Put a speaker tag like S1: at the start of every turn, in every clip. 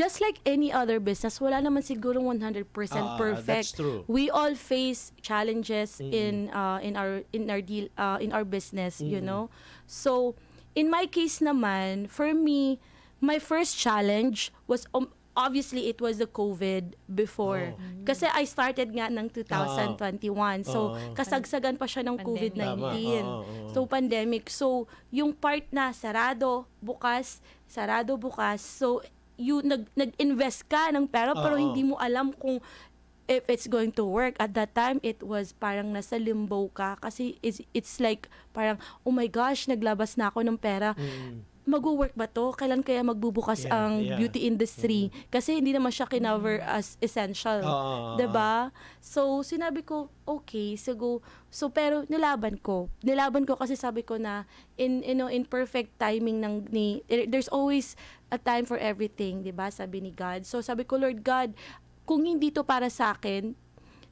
S1: just like any other business, wala naman siguro 100%
S2: Ah,
S1: perfect.
S2: that's true.
S1: We all face challenges in uh, in our in our deal uh, in our business, you know. So, in my case naman, for me, my first challenge was um, obviously it was the COVID before.
S2: Oh.
S1: Kasi I started nga ng 2021. So,
S2: Oo.
S1: kasagsagan pa siya ng
S3: Pandemic.
S1: COVID-19.
S2: Tama. Oo, oo.
S1: So, pandemic. So, yung part na sarado, bukas, sarado, bukas. So, you nag, nag-invest ka ng pera pero
S2: Oo.
S1: hindi mo alam kung if it's going to work. At that time, it was parang nasa limbo ka kasi it's, it's like parang, oh my gosh, naglabas na ako ng pera.
S2: Mm.
S1: Mag-work ba to? Kailan kaya magbubukas
S2: Yeah,
S1: ang
S2: yeah.
S1: beauty industry? Kasi hindi naman siya kinover as essential.
S2: Oo.
S1: 'Di ba? So, sinabi ko, okay, so So, pero nilaban ko. Nilaban ko kasi sabi ko na in you know, in perfect timing ng ni there's always a time for everything, 'di ba? Sabi ni God. So, sabi ko, Lord God, kung hindi to para sa akin,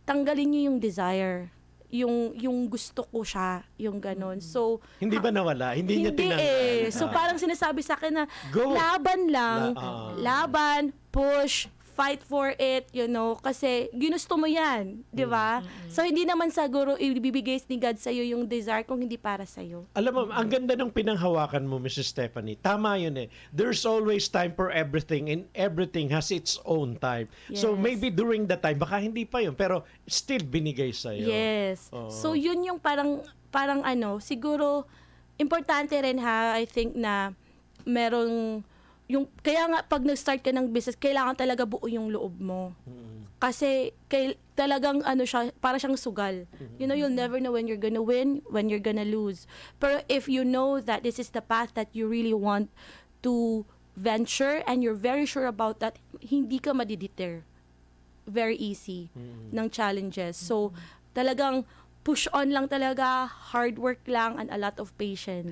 S1: tanggalin niyo yung desire. Yung yung gusto ko siya, yung ganon. So,
S2: Hindi ba nawala? Hindi, niya tinanggal.
S1: eh. So
S2: Ah.
S1: parang sinasabi sa akin na
S2: Go.
S1: laban lang,
S2: La- ah.
S1: laban, push, fight for it, you know, kasi ginusto mo yan, di ba? So hindi naman siguro ibibigay ni God sa'yo yung desire kung hindi para sa'yo.
S2: Alam mo, ang ganda ng pinanghawakan mo, Mrs. Stephanie. Tama yun eh. There's always time for everything and everything has its own time. So
S1: Yes.
S2: maybe during that time, baka hindi pa yun, pero still binigay sa'yo.
S1: Yes.
S2: Oo.
S1: So yun yung parang parang ano, siguro importante rin ha, I think na merong yung kaya nga pag nag-start ka ng business, kailangan talaga buo yung loob mo.
S2: Mm.
S1: Kasi kay, talagang ano siya, para siyang sugal. You know, you'll never know when you're gonna win, when you're gonna lose. Pero if you know that this is the path that you really want to venture and you're very sure about that, hindi ka madideter. Very easy ng challenges. So, talagang push on lang talaga, hard work lang, and a lot of patience.